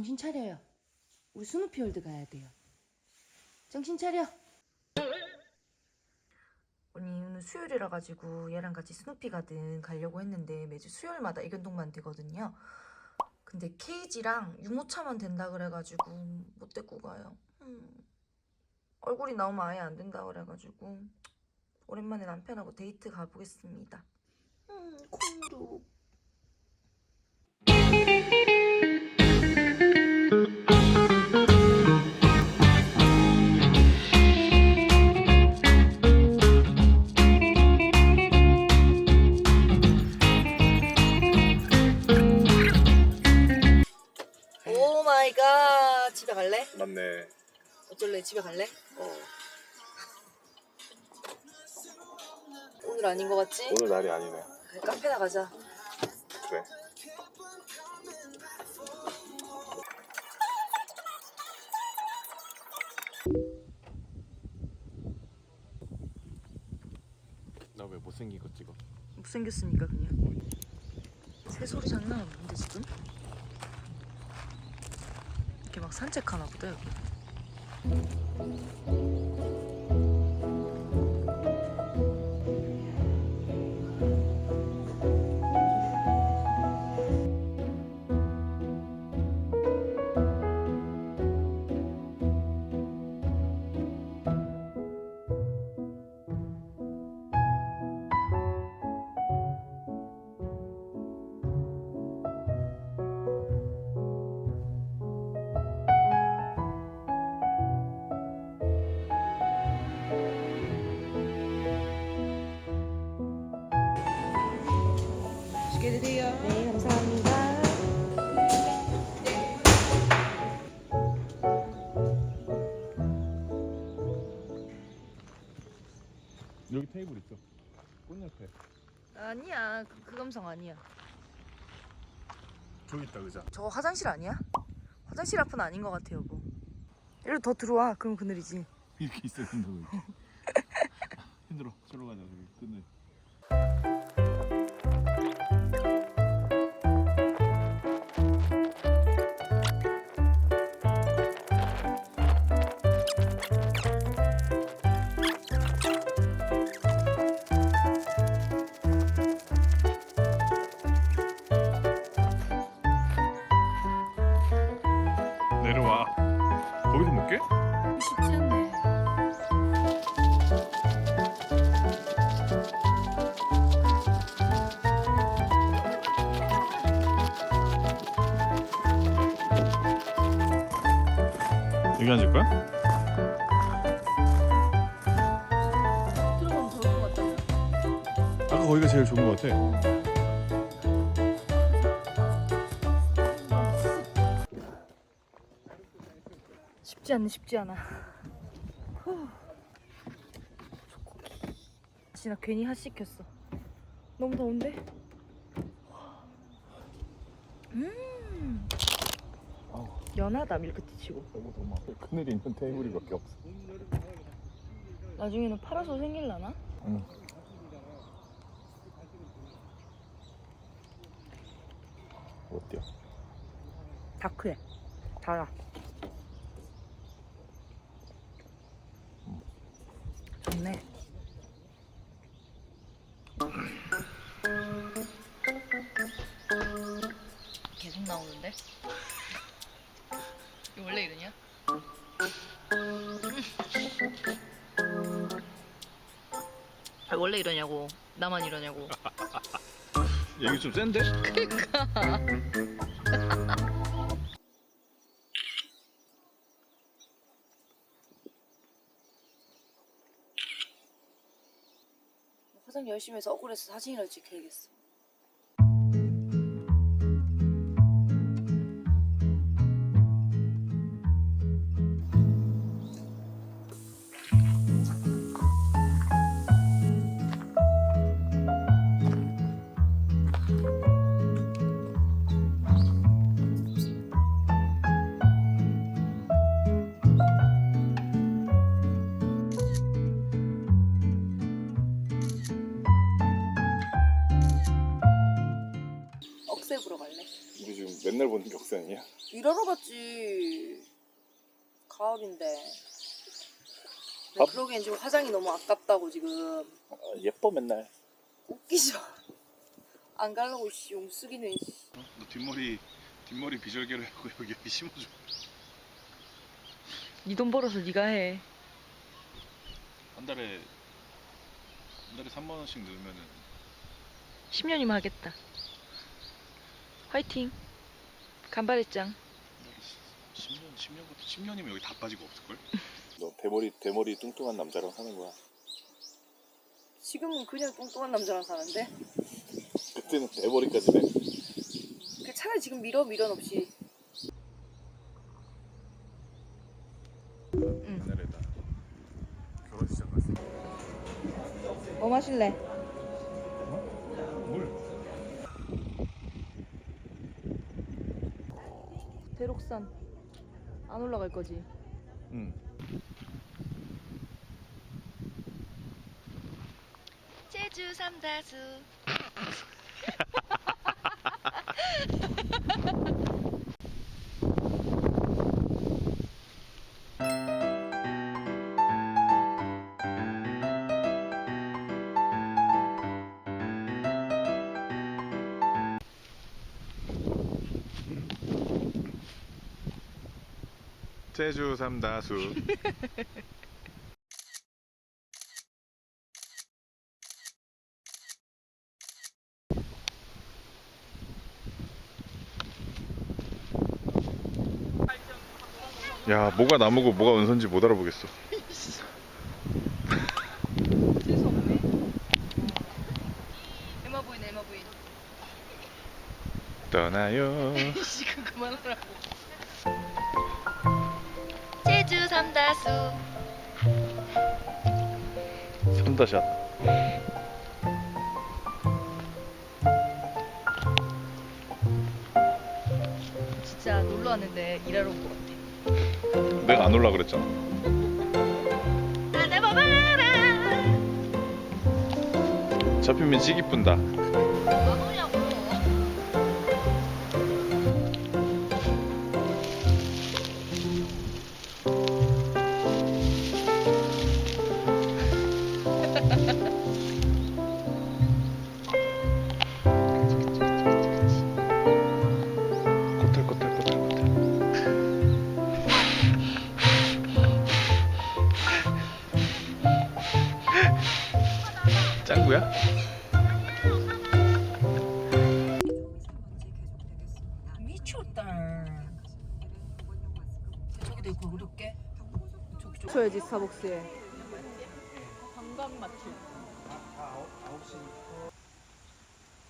정신 차려요. 우리 스누피월드 가야 돼요. 정신 차려. 언니 오늘 수요일이라 가지고 얘랑 같이 스누피 가든 가려고 했는데 매주 수요일마다 이견동만 되거든요. 근데 케이지랑 유모차만 된다 그래가지고 못 데리고 가요. 음. 얼굴이 나오면 아예 안 된다 그래가지고 오랜만에 남편하고 데이트 가보겠습니다. 음, 콩도. 마이 갓 집에 갈래? 맞네. 어쩔래 집에 갈래? 어. 오늘 아닌 것 같지? 오늘 날이 아니네. 그래, 카페 나 가자. 그래. 나 왜 못생긴 거 찍어? 못생겼으니까 그냥. 새 소리 장난 없는데 지금? 막 산책하나 보다 여기. 여기 테이블 있어. 꽃 옆에. 아니야 그, 그 감성 아니야. 저기 있다 의자. 저거 화장실 아니야? 화장실 앞은 아닌 것 같아 여보. 이리로 더 들어와 그럼 그늘이지. 이렇게 있어야 된다고 이렇게. 힘들어. 저로 가자 저기 끝내. 내려와. 거기서 먹게? 쉽지 않네. 여기 앉을 거야? 들어가면 좋을 것 같다. 아까 거기가 제일 좋은 것 같아. 쉽지 않네 쉽지 않아. 후. 진짜 괜히 핫 시켰어. 너무 더운데? 음. 아우. 연하다 밀크티 치고. 너무 너무 그늘이 있는 테이블이밖에 없어. 나중에는 파라솔 생길라나? 응. 어때요? 다크해. 달아. 좋네. 계속 나오는데? 이거 원래 이러냐? 아, 원래 이러냐고. 나만 이러냐고. 얘기 좀 센데? 화장 열심히 해서 억울해서 사진이라도 찍혀야겠어. 맨날 보는 격산이야? 일하러 갔지. 가을인데. 밥? 그러기엔 지금 화장이 너무 아깝다고 지금. 아, 예뻐 맨날 웃기죠. 안 가려고 씨 용쓰기는 씨. 너 뒷머리 뒷머리 비절개를 하고 여기 여기 심어줘 네 돈 벌어서 네가 해. 한 달에 한 달에 3만 원씩 넣으면은 10년이면 하겠다. 화이팅. 달에 10년 10년부터 10년이면 여기 다 빠지고 없을걸? 너 대머리 대머리 뚱뚱한 남자랑 사는 거야 지금은 그냥 뚱뚱한 남자랑 사는데. 그때는 대머리까지 돼 그 차라리 지금 밀어 밀어 없이. 옛날에 나 결혼식장 갔어 뭐 마실래? 대록산. 안 올라갈 거지. 응. 제주 삼다수. 제주 삼다수 야 뭐가 나무고 뭐가 은선지 못 알아보겠어. 떠나요 지금 그만하라고. 삼다수. 삼다샷 진짜 놀러 왔는데 일하러 온 것 같아. 내가 안 올라 그랬잖아 나내 봐봐라. 잡히면 찌기 뿐다 짱구야? 미쳤다. 저기도 있고 어렵게. 줘야지 스타벅스에.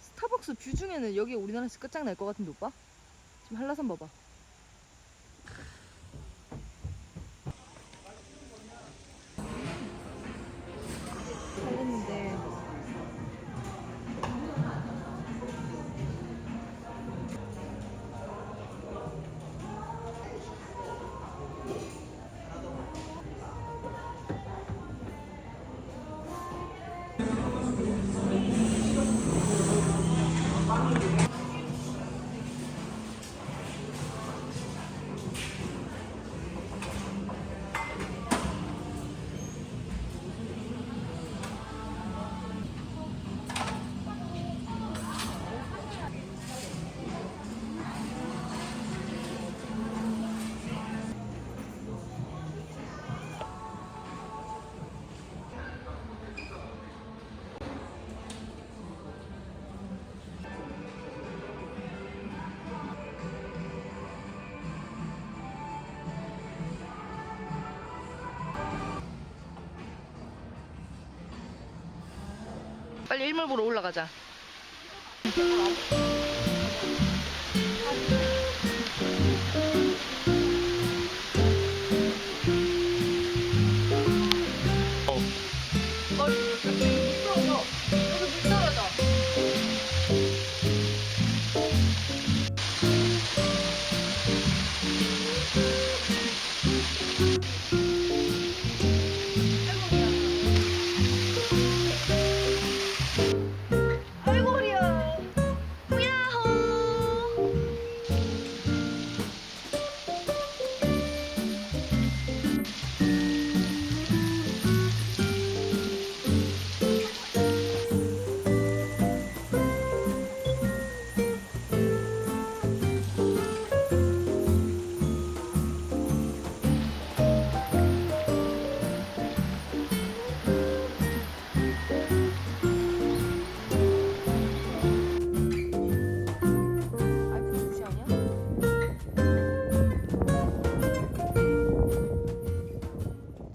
스타벅스 뷰 중에는 여기 우리나라에서 끝장날 것 같은데 오빠? 지금 한라산 봐봐. 빨리 일몰 보러 올라가자.